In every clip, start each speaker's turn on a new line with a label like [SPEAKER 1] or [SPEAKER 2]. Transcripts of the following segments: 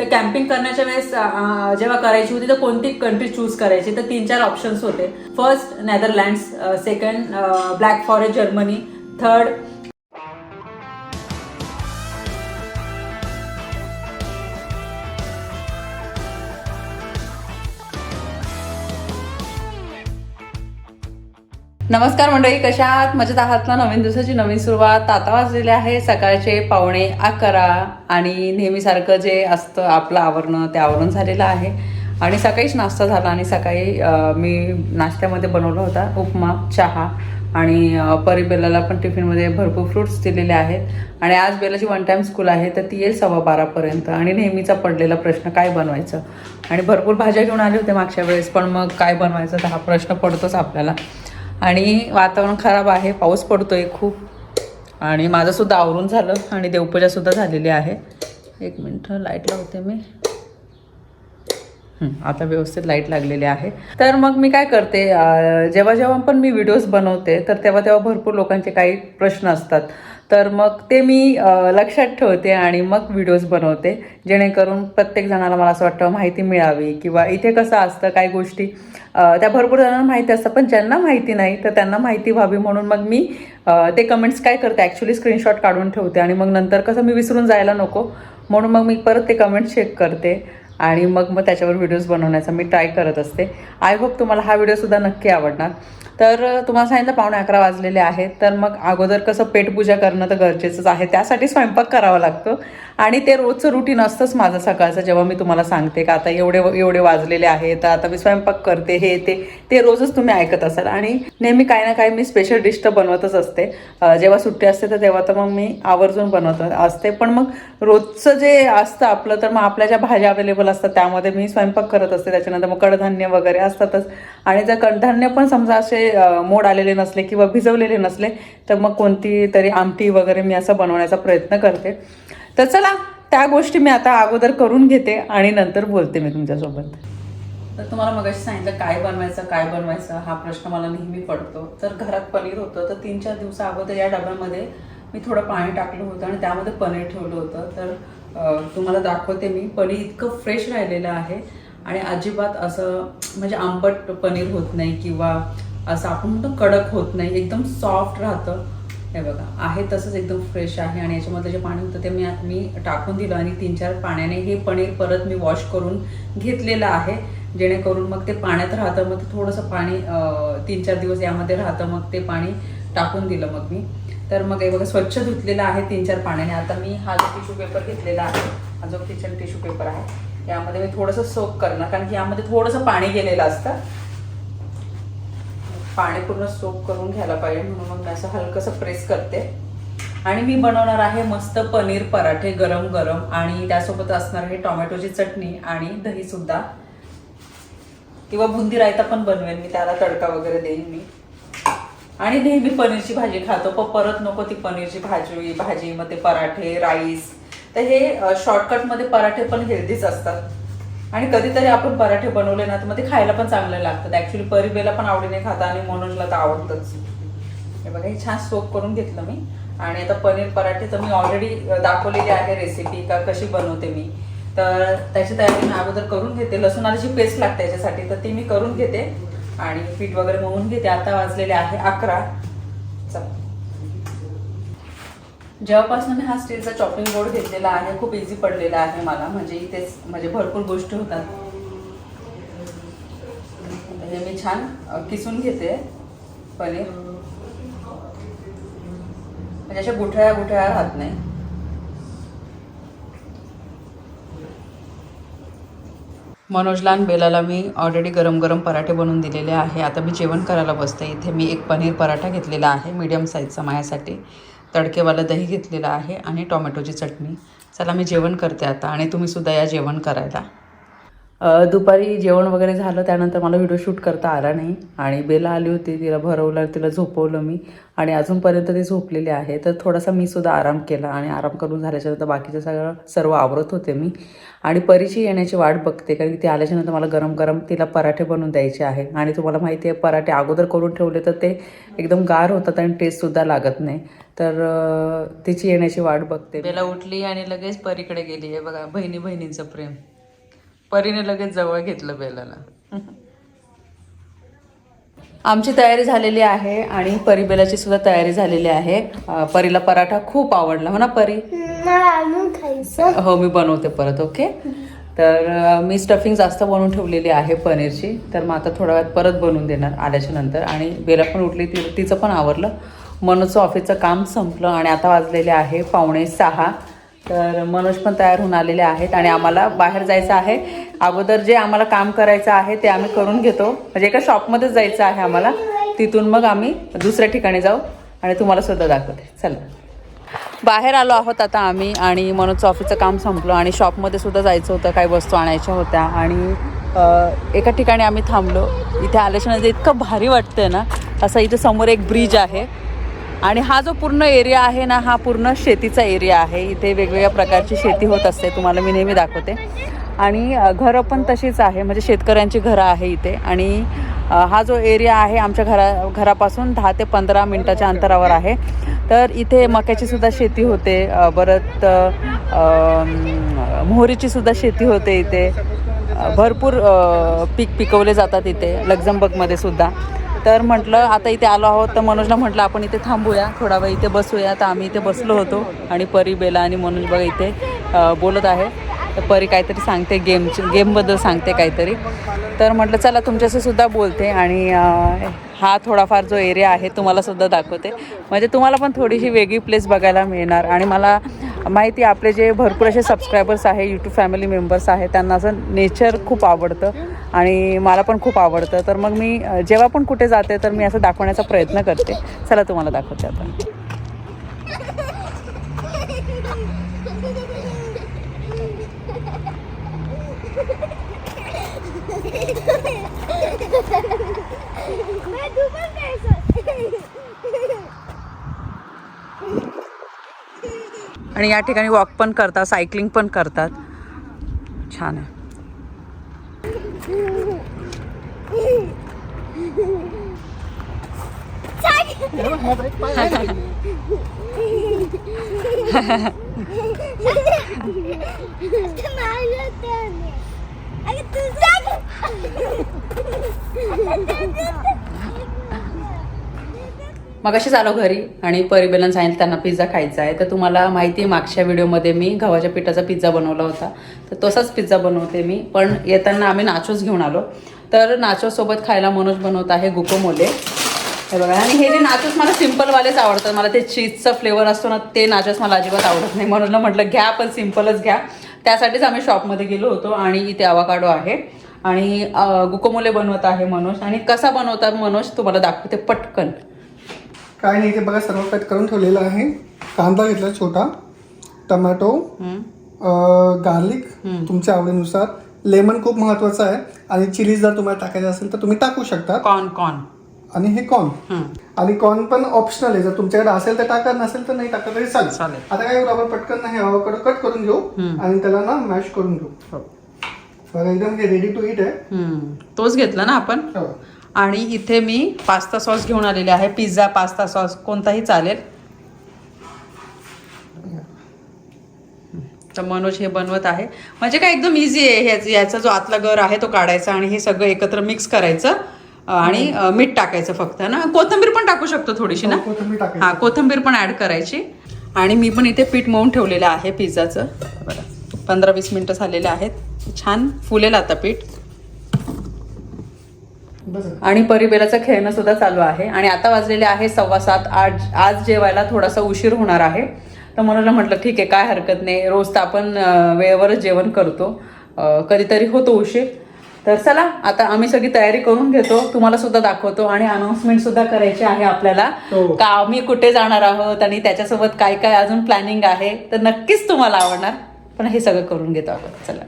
[SPEAKER 1] तर कॅम्पिंग करण्याच्या वेळेस जेव्हा करायची होती तर कोणती कंट्री चूज करायची? तर तीन चार ऑप्शन्स होते. First Netherlands second Black Forest Germany third नमस्कार मंडळी कशा आहात? मजेत आहात ना? नवीन दिवसाची नवीन सुरुवात. आता वाजलेली आहे सकाळचे पावणे अकरा आणि नेहमीसारखं जे असतं आपलं आवरणं ते आवरण झालेलं आहे. आणि सकाळीच नाश्ता झाला आणि सकाळी मी नाश्त्यामध्ये बनवला होता उपमा चहा आणि परी बेलाला पण टिफिनमध्ये भरपूर फ्रुट्स दिलेले आहेत. आणि आज बेलाची वन टाईम स्कूल आहे तर ती येईल सव्वा बारापर्यंत आणि नेहमीचा पडलेला प्रश्न काय बनवायचं? आणि भरपूर भाज्या घेऊन आले होते मागच्या वेळेस पण मग काय बनवायचं? तर हा प्रश्न पडतोच आपल्याला. आणि वातावरण खराब आहे पाऊस पडतो आहे खूप. आणि माझंसुद्धा आवरून झालं आणि देवपूजासुद्धा झालेली आहे. एक मिनटं लाइट लावते मी. आता व्यवस्थित लाइट लागलेली आहे. तर मग मी काय करते जेव्हा जेव्हा पण मी व्हिडिओज बनवते तर तेव्हा तेव्हा भरपूर लोकांचे काही प्रश्न असतात. तर मग ते मी लक्षात ठेवते आणि मग व्हिडिओज बनवते. जेणेकरून प्रत्येक जणाला मला असं वाटतं माहिती मिळावी किंवा इथे कसं असतं काही गोष्टी. त्या भरपूर जणांना माहिती असतं पण ज्यांना माहिती नाही तर त्यांना माहिती व्हावी म्हणून मग मी ते कमेंट्स काय करते ॲक्च्युली स्क्रीनशॉट काढून ठेवते आणि मग नंतर कसं मी विसरून जायला नको. म्हणून मग मी परत ते कमेंट चेक करते. आणि मग मग त्याच्यावर व्हिडिओज बनवण्याचा मी ट्राय करत असते. आय होप तुम्हाला हा व्हिडिओसुद्धा नक्की आवडणार. तर तुम्हाला सांगितलं पावणे अकरा वाजलेले आहेत. तर मग अगोदर कसं पेटपूजा करणं तर गरजेचंच आहे. त्यासाठी स्वयंपाक करावा लागतो. आणि ते रोजचं रुटीन असतंच माझं सकाळचं जेव्हा मी तुम्हाला सांगते का आता एवढे एवढे वाजलेले आहेत तर आता मी स्वयंपाक करते हे ते ते रोजच तुम्ही ऐकत असाल. आणि नेहमी काही ना काही मी स्पेशल डिश तर बनवतच असते. जेव्हा सुट्टी असते तर तेव्हा तर मग मी आवर्जून बनवत असते. पण मग रोजचं जे असतं आपलं तर मग आपल्या ज्या भाज्या अवेलेबल असतात त्यामध्ये मी स्वयंपाक करत असते. त्याच्यानंतर मग कडधान्य वगैरे असतातच. आणि जर कडधान्य पण समजा असे मोड आलेले नसले किंवा भिजवलेले नसले तर मग कोणती तरी आमटी वगैरे मी असं बनवण्याचा प्रयत्न करते. तर चला त्या गोष्टी मी आता अगोदर करून घेते आणि नंतर बोलते मी तुमच्यासोबत. तर तुम्हाला मगाशी सांगितलं काय बनवायचं काय बनवायचं हा प्रश्न मला नेहमी पडतो. तर घरात पनीर होतं तर तीन चार दिवसा अगोदर या डब्यामध्ये मी थोडं पाणी टाकलं होतं आणि त्यामध्ये पनीर ठेवलं होतं. तर तुम्हाला दाखवते मी पनीर इतकं फ्रेश राहिलेलं आहे आणि अजिबात असं म्हणजे आंबट पनीर होत नाही किंवा असं आपण म्हणतो कडक होत नाही एकदम सॉफ्ट राहतं. हे बघा आहे तसंच एकदम फ्रेश आहे आणि याच्यामधलं जे पाणी होतं ते मी मी टाकून दिलं आणि तीन चार पाण्याने हे पनीर परत मी वॉश करून घेतलेलं आहे. जेणेकरून मग ते पाण्यात राहतं मग ते थोडंसं पाणी तीन चार दिवस यामध्ये राहतं मग ते पाणी टाकून दिलं मग मी. तर मग हे बघा स्वच्छ धुतलेलं आहे तीन चार पाण्याने. आता मी हा जो टिश्यू पेपर घेतलेला आहे हा जो किचन टिश्यू पेपर आहे यामध्ये मी थोडंसं सोप करणार कारण की यामध्ये थोडंसं पाणी गेलेलं असतं. पाणी पूर्ण सोप करून घ्यायला पाहिजे म्हणून मग मी असं हलकंसं प्रेस करते. आणि मी बनवणार आहे मस्त पनीर पराठे गरम गरम आणि त्यासोबत असणार आहे टोमॅटोची चटणी आणि दही सुद्धा. किंवा बुंदी रायता पण बनवेन मी त्याला तडका वगैरे देईन मी. आणि नेहमी पनीरची भाजी खातो पण परत नको ती पनीरची भाजी भाजी मग ते पराठे राईस. तर हे शॉर्टकटमध्ये पराठे पण हेल्दीच असतात. आणि कधीतरी आपण पराठे बनवले ना तर मग ते खायला पण चांगलं लागतात ऍक्च्युली परिबेला पण आवडीने खाता आणि मनोजला तर आवडतंच. हे बघा हे छान सोप करून घेतलं मी. आणि आता पनीर पराठे तर मी ऑलरेडी दाखवलेली आहे रेसिपी का कशी बनवते मी. तर त्याची तयारी मी अगोदर करून घेते. लसूण आल्याची पेस्ट लागते याच्यासाठी तर ती मी करून घेते. आणि पीठ वगैरे मळून घेते. आता वाजलेले आहे अकरा. चला. जेव्हापासून मी हा स्टीलचा चॉपिंग बोर्ड घेतलेला आहे खूप इझी पडलेला आहे मला. म्हणजे इथेच म्हणजे भरपूर गोष्टी होतात. हे मी छान किसून घेते पनीर. म्हणजे अशा गुठळ्या गुठळ्या राहत नाही. मनोजला आणि बेलाला मी ऑलरेडी गरम गरम पराठे बनवून दिलेले आहे. आता मी जेवण करायला बसते. इथे मी एक पनीर पराठा घेतलेला आहे मीडियम साईजचा माझ्यासाठी. तडकेवाला दही घेतलेला आहे आणि टोमॅटोची चटणी. चला मी जेवण करते आता आणि तुम्ही सुद्धा या जेवण करायला. दुपारी जेवण वगैरे झालं त्यानंतर मला व्हिडिओ शूट करता आला नाही आणि बेला आली होती तिला भरवलं तिला झोपवलं मी आणि अजूनपर्यंत ती झोपलेली आहे. तर थोडासा मी सुद्धा आराम केला आणि आराम करून झाल्याच्यानंतर बाकीचं सगळं सर्व आवरत होते मी. आणि परीची येण्याची वाट बघते कारण की ती आल्याच्यानंतर मला गरम गरम तिला पराठे बनवून द्यायचे आहे. आणि तुम्हाला माहिती आहे पराठे अगोदर करून ठेवले तर ते एकदम गार होतात आणि टेस्टसुद्धा लागत नाही. तर तिची येण्याची वाट बघते बेला उठली आणि लगेच परीकडे गेली. आहे बघा बहिणी बहिणींचं प्रेम. परीने लगेच जवळ घेतलं बेलाला. आमची तयारी झालेली आहे आणि परी बेलाची सुद्धा तयारी झालेली आहे. परीला पराठा खूप आवडला. हो ना परी?
[SPEAKER 2] मला अजून खायचं.
[SPEAKER 1] हो मी बनवते परत ओके? तर मी स्टफिंग जास्त बनवून ठेवलेली आहे पनीरची. तर मग आता थोड्या वेळात परत बनवून देणार आल्याच्यानंतर. आणि बेला पण उठली ती तिचं पण आवरलं. मनोजचं ऑफिसचं काम संपलं आणि आता वाजलेले आहे पावणे सहा. तर मनोज पण तयार होऊन आलेले आहेत आणि आम्हाला बाहेर जायचं आहे. अगोदर जे आम्हाला काम करायचं आहे ते आम्ही करून घेतो. म्हणजे एका शॉपमध्येच जायचं आहे आम्हाला. तिथून मग आम्ही दुसऱ्या ठिकाणी जाऊ आणि तुम्हाला सुद्धा दाखवते. चला. बाहेर आलो आहोत आता आम्ही आणि मनोजचं ऑफिसचं काम संपलं आणि शॉपमध्ये सुद्धा जायचं होतं. काही वस्तू आणायच्या होत्या आणि एका ठिकाणी आम्ही थांबलो. इथे आल्याच्यानंतर इतकं भारी वाटतंय ना. असं इथे समोर एक ब्रिज आहे. आणि हा जो पूर्ण एरिया आहे ना हा पूर्ण शेतीचा एरिया आहे. इथे वेगवेगळ्या प्रकारची शेती होत असते तुम्हाला मी नेहमी दाखवते. आणि घरं पण तशीच आहे म्हणजे शेतकऱ्यांची घरं आहे इथे. आणि हा जो एरिया आहे आमच्या घरा घरापासून दहा ते पंधरा मिनटाच्या अंतरावर आहे. तर इथे मक्याची सुद्धा शेती होते परत मोहरीचीसुद्धा मोहरीची सुद्धा शेती होते इथे. भरपूर पीक पिकवले जातात इथे लक्झमबर्गमध्ये सुद्धा. तर म्हटलं आता इथे आलो आहोत तर मनोजला म्हटलं आपण इथे थांबूया थोडा वेळ इथे बसूया. तर आम्ही इथे बसलो होतो आणि परी बेला आणि मनोज बघा इथे बोलत आहे. तर परी काहीतरी सांगते गेमची गेमबद्दल सांगते काहीतरी. तर म्हटलं चला तुमच्याशी सुद्धा बोलते आणि हा थोडाफार जो एरिया आहे तुम्हाला सुद्धा दाखवते. म्हणजे तुम्हाला पण थोडीशी वेगळी प्लेस बघायला मिळणार. आणि मला माहिती आपले जे भरपूर असे सबस्क्रायबर्स आहे यूट्यूब फॅमिली मेंबर्स आहे त्यांना असं नेचर खूप आवडतं आणि मला पण खूप आवडतं. तर मग मी जेव्हा पण कुठे जाते तर मी असं दाखवण्याचा प्रयत्न करते. चला तुम्हाला दाखवते आता.
[SPEAKER 2] मैं डूबन कैसे
[SPEAKER 1] आणि या ठिकाणी वॉक पण करतात सायकलिंग पण करतात. छान आहे. मग अशीच आलो घरी आणि परिबेलन सांगितलं त्यांना पिझ्झा खायचा आहे. तर तुम्हाला माहिती आहे मागच्या व्हिडिओमध्ये मी गव्हाच्या पिठाचा पिझ्झा बनवला होता. तर तसाच पिझ्झा बनवते मी. पण येताना आम्ही नाचोच घेऊन आलो. तर नाचोसोबत खायला मनोज बनवत आहे गुकोमोले. हे बघा. आणि हे जे नाचोस मला सिम्पलवालेच आवडतात. मला ते चीजचा फ्लेवर असतो ना ते नाचोस मला अजिबात आवडत नाही. म्हणून म्हटलं घ्या पण सिम्पलच घ्या. त्यासाठीच आम्ही शॉपमध्ये गेलो होतो आणि इथे अवाकाडो आहे. आणि गुकोमोले बनवत आहे मनोज. आणि कसा बनवतात मनोज तुम्हाला दाखवते पटकन.
[SPEAKER 3] काय नाही इथे बघा सर्व कट करून ठेवलेलं आहे. कांदा घेतला छोटा. टमॅटो. गार्लिक तुमच्या आवडीनुसार. लेमन खूप महत्वाचं आहे. आणि चिली जर तुम्हाला टाकायचं असेल तर तुम्ही टाकू शकता.
[SPEAKER 1] Corn corn.
[SPEAKER 3] आणि हे कॉर्न. आणि कॉर्न पण ऑप्शनल आहे. जर तुमच्याकडे असेल तर टाका नसेल तर नाही टाकलं तरी चालेल.
[SPEAKER 1] चालेल.
[SPEAKER 3] आता काय आपण? पटकन हे अवकडं कट करून घेऊ. आणि त्याला ना मॅश करून घेऊ.
[SPEAKER 1] हो.
[SPEAKER 3] बघा एकदम हे रेडी टू इट आहे.
[SPEAKER 1] तोच घेतला ना आपण?
[SPEAKER 3] हो.
[SPEAKER 1] आणि इथे मी पास्ता सॉस घेऊन आलेले आहे. पिझ्झा पास्ता सॉस कोणताही चालेल. तर मनोज हे बनवत आहे. म्हणजे काय एकदम इझी आहे. ह्याच याचा जो आतला गर आहे तो काढायचा आणि हे सगळं एकत्र मिक्स करायचं. आणि अं, मीठ टाकायचं फक्त ना? कोथंबीर पण टाकू शकतो थोडीशी ना?
[SPEAKER 3] हो, कोथिंबीर.
[SPEAKER 1] हा कोथंबीर पण ऍड करायची. आणि मी पण इथे पीठ मळून ठेवलेलं आहे पिझ्झाचं. बरं पंधरा वीस मिनटं झालेले आहेत. छान फुलेल आता पीठ. आणि परिबेलाचं खेळणं सुद्धा चालू आहे. आणि आता वाजलेले आहे सव्वा सात. आज आज जेवायला थोडासा उशीर होणार आहे. तर मनोजला म्हटलं ठीक आहे काय हरकत नाही. रोज तर आपण वेळेवरच जेवण करतो. कधीतरी होतो उशीर. तर चला आता आम्ही सगळी तयारी करून घेतो. तुम्हाला सुद्धा दाखवतो आणि अनाउन्समेंट सुद्धा करायची आहे आपल्याला.
[SPEAKER 3] हो.
[SPEAKER 1] का आम्ही कुठे जाणार आहोत आणि त्याच्यासोबत काय काय अजून प्लॅनिंग आहे तर नक्कीच तुम्हाला आवडणार. पण हे सगळं करून घेतो आपण. चला.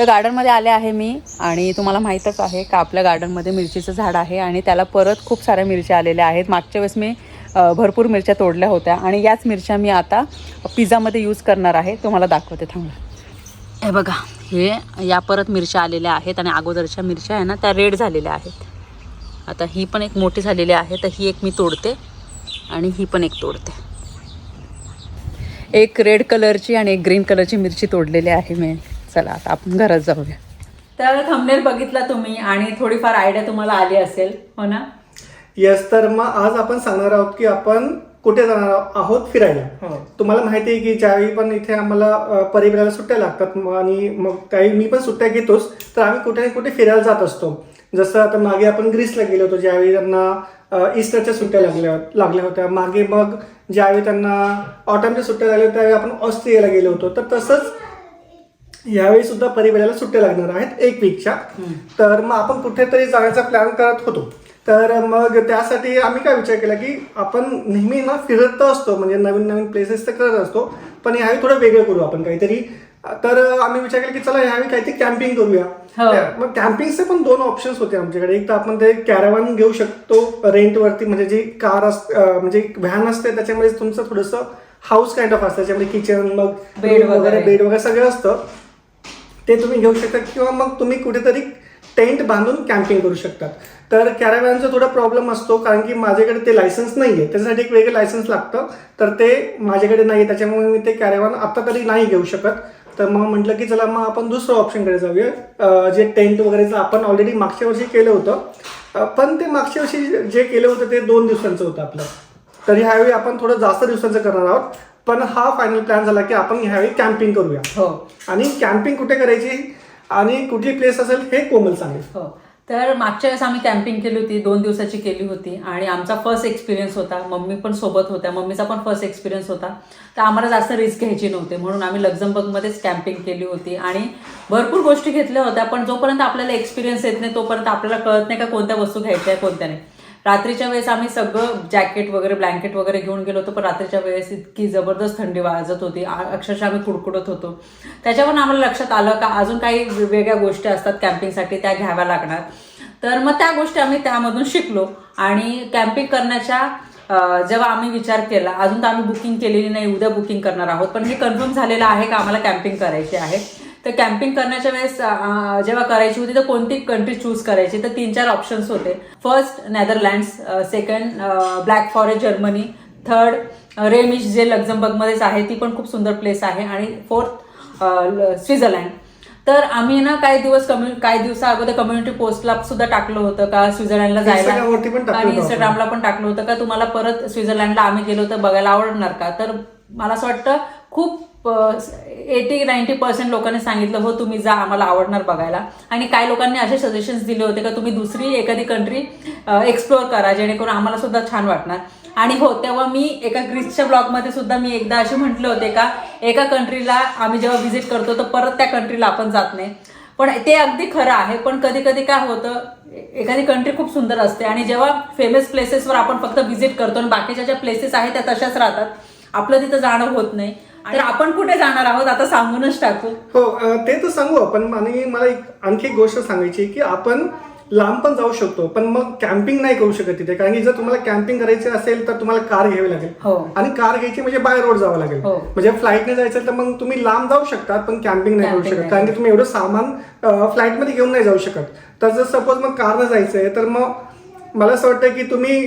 [SPEAKER 1] तर गार्डनमध्ये आले आहे मी आणि तुम्हाला माहीतच आहे का आपल्या गार्डनमध्ये मिरचीचं झाड आहे आणि त्याला परत खूप साऱ्या मिरच्या आलेल्या आहेत. मागच्या वेळेस मी भरपूर मिरच्या तोडल्या होत्या आणि याच मिरच्या मी आता पिझ्झामध्ये यूज करणार आहे. तुम्हाला दाखवते थांबा. हे बघा हे या परत मिरच्या आलेल्या आहेत आणि अगोदरच्या मिरच्या आहे ना त्या रेड झालेल्या आहेत. आता ही पण एक मोठी झालेली आहे तर ही एक मी तोडते आणि ही पण एक तोडते. एक रेड कलरची आणि एक ग्रीन कलरची मिरची तोडलेली आहे मी. चला आता आपण घरात जाऊया. तर थंबनेल बघितला तुम्ही आणि थोडीफार आयडिया तुम्हाला आली असेल हो ना?
[SPEAKER 3] येस तर मग आज आपण सांगणार आहोत की आपण कुठे जाणार आहोत फिरायला.
[SPEAKER 1] हो.
[SPEAKER 3] तुम्हाला माहिती आहे की ज्यावेळी पण इथे आम्हाला परिवाराला सुट्ट्या लागतात आणि मग काही मी पण सुट्ट्या घेतोच तर आम्ही कुठे ना कुठे फिरायला जात असतो. जसं आता मागे आपण ग्रीसला गेलो होतो ज्यावेळी त्यांना ईस्टरच्या सुट्ट्या लागल्या लागल्या होत्या. मागे मग ज्यावेळी त्यांना ऑटमच्या सुट्ट्या लागल्या होत्या, त्यावेळी आपण ऑस्ट्रेलियाला गेलो होतो. तर तसंच यावेळी सुद्धा परिवाराला सुट्ट्या लागणार आहेत एक वीकच्या तर मग आपण कुठेतरी जाण्याचा प्लॅन करत होतो. तर मग त्यासाठी आम्ही काय विचार केला की आपण नेहमी ना फिरत तर असतो म्हणजे नवीन नवीन प्लेसेस तर करत असतो पण यावेळी थोडं वेगळं करू आपण काहीतरी. तर आम्ही विचार केला की चला यावेळी काहीतरी कॅम्पिंग करूया.
[SPEAKER 1] हो.
[SPEAKER 3] मग कॅम्पिंगचे पण दोन ऑप्शन्स होते आमच्याकडे. एक तर आपण ते कॅरावान घेऊ शकतो रेंटवरती म्हणजे जी कार अस अं, म्हणजे व्हॅन असते त्याच्यामध्ये तुमचं थोडंसं हाऊस काइंड ऑफ असतं त्याच्यामध्ये किचन मग room
[SPEAKER 1] वगैरे.
[SPEAKER 3] बेड वगैरे सगळं असतं. ते तुम्ही घेऊ शकता किंवा मग तुम्ही कुठेतरी टेंट बांधून कॅम्पिंग करू शकतात. तर कॅरावॅनचा थोडा प्रॉब्लेम असतो कारण की माझ्याकडे ते लायसन्स नाही आहे त्याच्यासाठी एक वेगळं लायसन्स लागतं. तर ते माझ्याकडे नाही आहे त्याच्यामुळे मी ते कॅरेवॅन आत्ता तरी नाही घेऊ शकत. तर मग म्हटलं की चला मग आपण दुसरं ऑप्शनकडे जाऊया. जे टेंट वगैरेचं आपण ऑलरेडी मागच्या वर्षी केलं होतं. पण ते मागच्या वर्षी जे केलं होतं ते दोन दिवसांचं होतं आपलं. तर ह्यावेळी आपण थोडं जास्त दिवसांचं करणार आहोत. पण हा फायनल प्लॅन झाला की आपण ह्यावेळी कॅम्पिंग करूया.
[SPEAKER 1] हो.
[SPEAKER 3] आणि कॅम्पिंग कुठे करायची आणि कुठली प्लेस असेल हे कोमल सांगेल.
[SPEAKER 1] हो. तर मागच्या वेळेस आम्ही कॅम्पिंग केली होती दोन दिवसाची केली होती आणि आमचा फर्स्ट एक्सपिरियन्स होता. मम्मी पण सोबत होत्या. मम्मीचा पण फर्स्ट एक्सपिरियन्स होता. तर आम्हाला जास्त रिस्क घ्यायची नव्हते. म्हणून आम्ही लक्झमबर्गमध्येच कॅम्पिंग केली होती आणि भरपूर गोष्टी घेतल्या होत्या. पण जोपर्यंत आपल्याला एक्सपिरियन्स येत नाही तोपर्यंत आपल्याला कळत नाही का कोणत्या वस्तू घ्यायच्या आहे कोणत्या नाही. रात्रीच्या वेळेस आम्ही सगळं जॅकेट वगैरे ब्लँकेट वगैरे घेऊन गेलो होतो पण रात्रीच्या वेळेस इतकी जबरदस्त थंडी वाजत होती. अक्षरशः आम्ही कुडकुडत होतो. त्याच्यावरून आम्हाला लक्षात आलं का अजून काही वेगवेगळ्या गोष्टी असतात कॅम्पिंगसाठी त्या घ्याव्या लागणार. तर मग त्या गोष्टी आम्ही त्यामधून शिकलो आणि कॅम्पिंग करण्याच्या जेव्हा आम्ही विचार केला अजून तर आम्ही बुकिंग केलेली नाही उद्या बुकिंग करणार आहोत पण हे कन्फर्म झालेलं आहे का आम्हाला कॅम्पिंग करायची आहे. तर कॅम्पिंग करण्याच्या वेळेस जेव्हा करायची होती तर कोणती कंट्री चूज करायची? तर तीन चार ऑप्शन्स होते. First Netherlands second Black Forest Germany third Remich जे लक्झमबर्गमध्येच आहे ती पण खूप सुंदर प्लेस आहे. आणि फोर्थ स्वित्झर्लंड तर आम्ही ना काही दिवस कम्यु काही दिवसा अगोदर कम्युनिटी पोस्टला सुद्धा टाकलं होतं का स्वित्झर्लंडला जायला? आणि. इंस्टाग्रामला पण टाकलं होतं का? तुम्हाला परत स्वित्झर्लंडला आम्ही गेलो तर बघायला आवडणार का? तर मला असं वाटतं खूप एटी नाईन्टी पर्सेंट लोकांनी सांगितलं हो तुम्ही जा आम्हाला आवडणार बघायला. आणि काही लोकांनी असे सजेशन्स दिले होते का तुम्ही दुसरी एखादी कंट्री एक्सप्लोअर करा जेणेकरून आम्हाला सुद्धा छान वाटणार. आणि हो तेव्हा मी एका ग्रीसच्या ब्लॉगमध्ये सुद्धा मी एकदा असे म्हटले होते का एका कंट्रीला आम्ही जेव्हा व्हिजिट करतो तर परत त्या कंट्रीला आपण जात नाही. पण ते अगदी खरं आहे पण कधी कधी काय होतं एखादी कंट्री खूप सुंदर असते आणि जेव्हा फेमस प्लेसेसवर आपण फक्त व्हिजिट करतो आणि बाकीच्या ज्या प्लेसेस आहेत त्या तशाच राहतात. आपलं तिथं जाणं होत नाही. तर आपण कुठे जाणार आहोत आता सांगूनच टाकू.
[SPEAKER 3] हो ते तर सांगू आपण. आणि मला एक आणखी एक गोष्ट सांगायची की आपण लांब पण जाऊ शकतो पण मग कॅम्पिंग नाही करू शकत तिथे. कारण की जर तुम्हाला कॅम्पिंग करायची असेल तर तुम्हाला कार घ्यावी लागेल.
[SPEAKER 1] हो.
[SPEAKER 3] आणि कार घ्यायची म्हणजे बाय रोड जावं लागेल.
[SPEAKER 1] हो.
[SPEAKER 3] म्हणजे फ्लाईटने जायचं तर मग तुम्ही लांब जाऊ शकतात पण कॅम्पिंग नाही करू
[SPEAKER 1] Camping
[SPEAKER 3] शकत.
[SPEAKER 1] नाही
[SPEAKER 3] कारण की तुम्ही एवढं सामान फ्लाईटमध्ये घेऊन नाही जाऊ शकत. तर जर सपोज मग कारनं जायचंय तर मग मला असं वाटतं की तुम्ही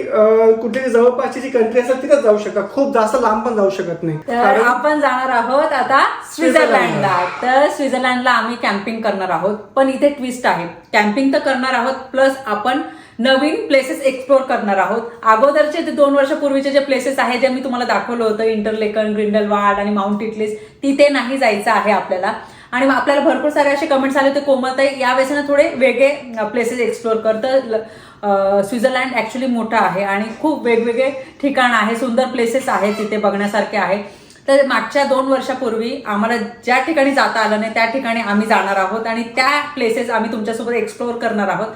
[SPEAKER 3] कुठली जवळपासची जी कंट्री असेल तिथंच जाऊ शकता. खूप जास्त लांब पण जाऊ शकत नाही.
[SPEAKER 1] तर आपण जाणार आहोत आता स्वित्झर्लंडला. तर स्वित्झर्लंडला आम्ही कॅम्पिंग करणार आहोत. पण इथे ट्विस्ट आहे. कॅम्पिंग तर करणार आहोत प्लस आपण नवीन प्लेसेस एक्सप्लोर करणार आहोत. अगोदरचे ते दोन वर्षापूर्वीचे जे प्लेसेस आहेत जे मी तुम्हाला दाखवलं होतं इंटरलेकन ग्रिंडलवाड आणि माउंट इटलिस तिथे नाही जायचं आहे आपल्याला. आणि आपल्याला भरपूर सारे असे कमेंट्स आले होते कोमलताई यावेळेस ना थोडे वेगळे प्लेसेस एक्सप्लोर कर. तर अं, स्वित्झर्लंड ॲक्च्युली मोठं आहे आणि खूप वेगवेगळे ठिकाण आहे सुंदर प्लेसेस आहेत तिथे बघण्यासारखे आहे तर मागच्या दोन वर्षापूर्वी आम्हाला ज्या ठिकाणी जाता आलं नाही त्या ठिकाणी आम्ही जाणार आहोत आणि त्या प्लेसेस आम्ही तुमच्यासोबत एक्सप्लोअर करणार आहोत.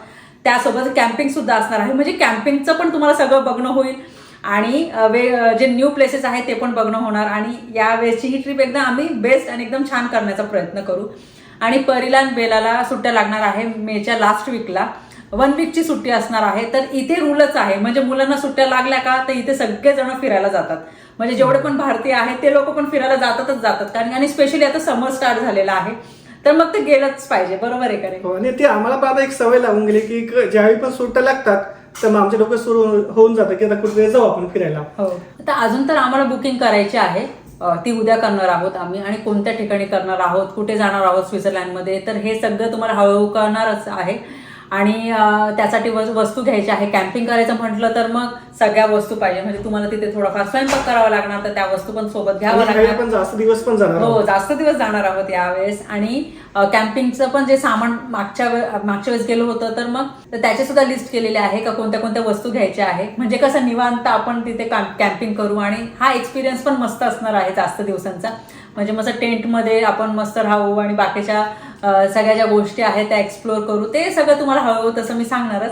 [SPEAKER 1] त्यासोबत कॅम्पिंग सुद्धा असणार आहे. म्हणजे कॅम्पिंगचं पण तुम्हाला सगळं बघणं होईल आणि वे जे न्यू प्लेसेस आहेत ते पण बघणं होणार आणि यावेळेसची ही ट्रिप एकदम आम्ही बेस्ट आणि एकदम छान करण्याचा प्रयत्न करू. आणि परिलान बेलाला सुट्ट्या लागणार आहे मेच्या लास्ट वीकला वन वीकची सुट्टी असणार आहे तर इथे रूलच आहे. म्हणजे मुलांना सुट्ट्या लागल्या का तर इथे सगळेजण फिरायला जातात. म्हणजे जेवढे पण भारतीय आहेत ते लोक पण फिरायला जातातच जातात. कारण आणि स्पेशली आता समर स्टार्ट झालेला आहे. तर मग ते गेलंच पाहिजे बरोबर आहे का रे
[SPEAKER 3] हो, आणि ते आम्हाला पण आता एक सवय लागून गेली की ज्यावेळी पण सुट्ट्या लागतात तर मग आमच्या डोकं सुरू होऊन जातं की आता कुठे जाऊ आपण फिरायला.
[SPEAKER 1] हो. तर अजून तर आम्हाला बुकिंग करायची आहे. ती उद्या करणार आहोत आम्ही आणि कोणत्या ठिकाणी करणार आहोत कुठे जाणार आहोत स्वित्झर्लंडमध्ये तर हे सगळं तुम्हाला हळूहळू कळणारच आहे. आणि त्यासाठी वस- वस्तू घ्यायची आहे. कॅम्पिंग करायचं म्हटलं तर मग सगळ्या वस्तू पाहिजे. म्हणजे तुम्हाला तिथे थोडाफार स्वयंपाक करावा लागणार तर त्या वस्तू पण सोबत घ्यावं लागणार.
[SPEAKER 3] पण जास्त दिवस पण जाणार
[SPEAKER 1] हो. जास्त दिवस जाणार आहोत यावेळेस. आणि कॅम्पिंगचं पण जे सामान मागच्या मागच्या वेळेस गेलो होतं तर मग त्याची सुद्धा लिस्ट केलेली आहे का कोणत्या कोणत्या वस्तू घ्यायच्या आहे म्हणजे कसं निवांत आपण तिथे कॅम्पिंग करू. आणि हा एक्सपिरियन्स पण मस्त असणार आहे जास्त दिवसांचा. म्हणजे मस्त टेंटमध्ये आपण मस्त राहू आणि बाकीच्या सगळ्या ज्या गोष्टी आहेत त्या एक्सप्लोर करू. ते सगळं तुम्हाला हळूहळू तसं मी सांगणारच.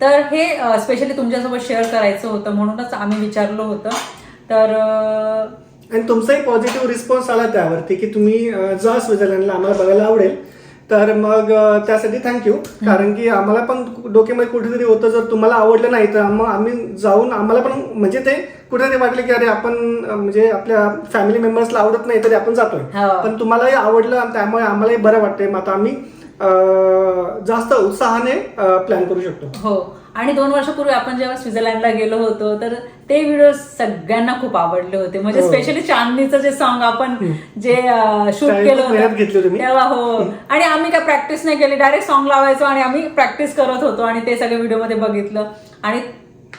[SPEAKER 1] तर हे स्पेशली तुमच्यासोबत शेअर करायचं होतं म्हणूनच आम्ही विचारलं होतं. तर
[SPEAKER 3] आणि तुमचाही पॉझिटिव्ह रिस्पॉन्स आला त्यावरती की तुम्ही जा स्वित्झर्लंडला आम्हाला बघायला आवडेल तर मग त्यासाठी थँक्यू कारण की आम्हाला पण डोक्यामध्ये कुठेतरी होतं जर तुम्हाला आवडलं नाही तर मग आम्ही जाऊन आम्हाला पण म्हणजे ते कुठेतरी वाटलं की अरे आपण म्हणजे आपल्या फॅमिली मेंबर्सला आवडत नाही तरी आपण जातोय.
[SPEAKER 1] हो.
[SPEAKER 3] पण तुम्हालाही आवडलं त्यामुळे आम्हालाही बरं वाटतंय. मग आता आम्ही जास्त उत्साहाने प्लॅन करू शकतो.
[SPEAKER 1] हो. आणि दोन वर्षापूर्वी आपण जेव्हा स्वित्झर्लंडला गेलो होतो तर ते व्हिडिओ सगळ्यांना खूप आवडले होते. म्हणजे
[SPEAKER 3] हो.
[SPEAKER 1] स्पेशली चांदणीचं जे सॉन्ग आपण जे शूट केलं
[SPEAKER 3] होती.
[SPEAKER 1] तेव्हा हो. आणि आम्ही काय प्रॅक्टिस नाही केली. डायरेक्ट सॉन्ग लावायचो आणि आम्ही प्रॅक्टिस करत होतो आणि ते सगळे व्हिडिओमध्ये बघितलं. आणि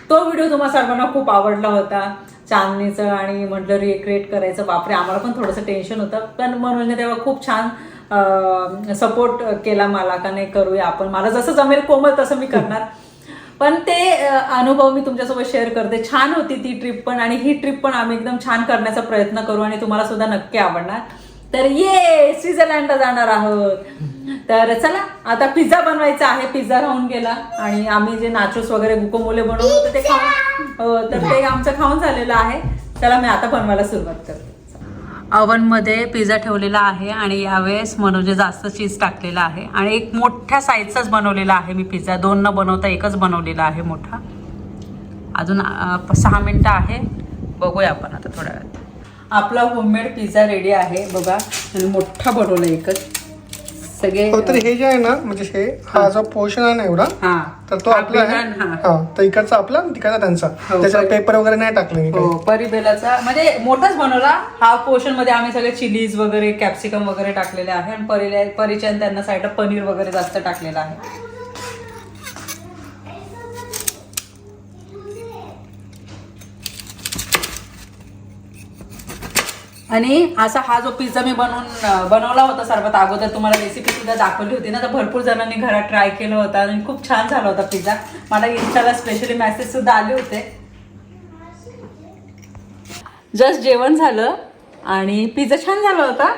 [SPEAKER 1] तो व्हिडिओ तुम्हा सर्वांना खूप आवडला होता. चांदणीचं आणि म्हटलं रिक्रिएट करायचं. बापरे आम्हाला पण थोडंसं टेन्शन होतं. पण मनोजने तेव्हा खूप छान सपोर्ट केला मला का नाही करूया आपण. मला जसं जमेल कोमल तसं मी करणार. पण ते अनुभव मी तुमच्यासोबत शेअर करते. छान होती ती ट्रिप पण आणि ही ट्रिप पण आम्ही एकदम छान करण्याचा प्रयत्न करू आणि तुम्हाला सुद्धा नक्की आवडणार. तर ये स्वित्झर्लंडला जाणार आहोत. तर चला आता पिझ्झा बनवायचा आहे. पिझ्झा राहून गेला आणि आम्ही जे नाचोस वगैरे गुकोमोले बनवलं होतं ते खाऊन हो तर ते आमचं खाऊन झालेलं आहे. चला मी आता बनवायला सुरुवात करते. अवनमध्ये पिझ्झा ठेवलेला आहे आणि यावेळेस मनोजे जास्त चीज टाकलेला आहे. आणि एक मोठ्या साईजचाच बनवलेला आहे मी पिझ्झा. दोन न बनवता एकच बनवलेला आहे मोठा. अजून सहा मिनटं आहे. बघूया आपण आता थोड्या वेळात. आपला होममेड पिझ्झा रेडी आहे. बघा आणि मोठा बनवला एकच. सगळे
[SPEAKER 3] हो तर हे जे आहे ना म्हणजे हे हा जो पोर्शन आहे ना एवढा
[SPEAKER 1] हा.
[SPEAKER 3] तर तो आपला आहे.
[SPEAKER 1] हा.
[SPEAKER 3] हा तर इकडचा आपला आणि तिकडचा त्यांचा.
[SPEAKER 1] हो,
[SPEAKER 3] त्याच्यावर पेपर वगैरे नाही टाकले मी काही.
[SPEAKER 1] हो परिबेलाचा. म्हणजे मोठाच बनवला. हा पोर्शनमध्ये आम्ही सगळे चिलीज वगैरे कॅप्सिकम वगैरे टाकलेले आहे. आणि परीला परीच्या आणि त्यांना साईडला पनीर वगैरे जास्त टाकलेलं आहे. आणि असा हा जो पिझ्झा मी बनवून बनवला होता सर्वात अगोदर तुम्हाला रेसिपी सुद्धा दाखवली होती ना तर भरपूर जणांनी घरात ट्राय केलं होतं आणि खूप छान झाला होता पिझ्झा मला इन्स्टाला स्पेशली मेसेज सुद्धा आले होते. जस्ट जेवण झालं आणि पिझ्झा छान झाला होता.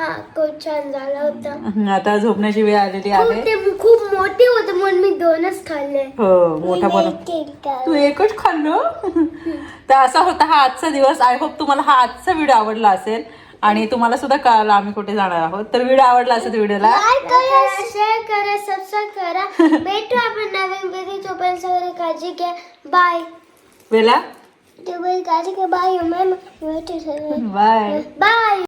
[SPEAKER 2] हा खूप छान झाला होता.
[SPEAKER 1] आता झोपण्याची वेळ आलेली
[SPEAKER 2] खूप
[SPEAKER 1] आहे.
[SPEAKER 2] ते खूप मोठे होते म्हणून मी दोनच खाल्ले.
[SPEAKER 1] हो मोठा बनव. तू एकच खाल्लं? तर असा होता हा आजचा दिवस. आय होप तुम्हाला हा आजचा व्हिडिओ आवडला असेल. आणि तुम्हाला सुद्धा कळालं आम्ही कुठे जाणार आहोत. तर व्हिडिओ आवडला असेल व्हिडिओला
[SPEAKER 2] लाईक करा शेअर करा सबस्क्राईब करा. भेटू आपण नवीन व्हिडिओ तोपर्यंत सगळे काळजी घ्या. बाय
[SPEAKER 1] वेला?
[SPEAKER 2] तोपर्यंत काळजी घ्या बाय मॅम
[SPEAKER 1] बाय
[SPEAKER 2] बाय